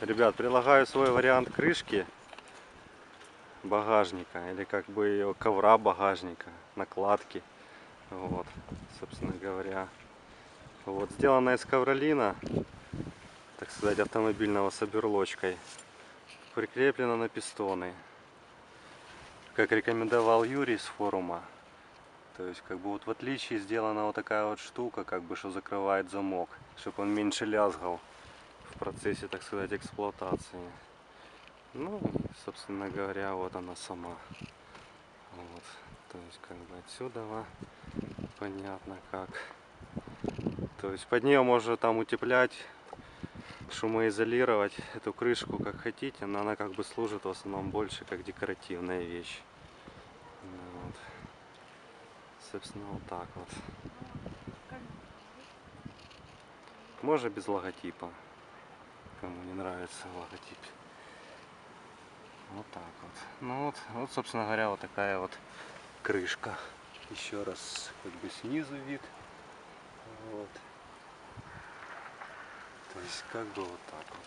Ребят, прилагаю свой вариант крышки багажника или как бы ее ковра багажника, накладки. Вот, собственно говоря. Вот, сделана из ковролина, так сказать, автомобильного с оберлочкой. Прикреплена на пистоны. Как рекомендовал Юрий с форума. То есть, как бы вот в отличие сделана вот такая вот штука, как бы, что закрывает замок, чтобы он меньше лязгал в процессе, так сказать, эксплуатации. Ну, собственно говоря, вот она сама. Вот. То есть, как бы отсюда понятно как. То есть под нее можно там утеплять, шумоизолировать эту крышку как хотите, но она как бы служит в основном больше как декоративная вещь. Вот. Собственно, вот так вот. Можно без логотипа, кому не нравится логотип. Вот так вот. Ну вот, вот, собственно говоря, вот такая вот крышка. Еще раз, как бы снизу вид. Вот. То есть, как бы вот так вот.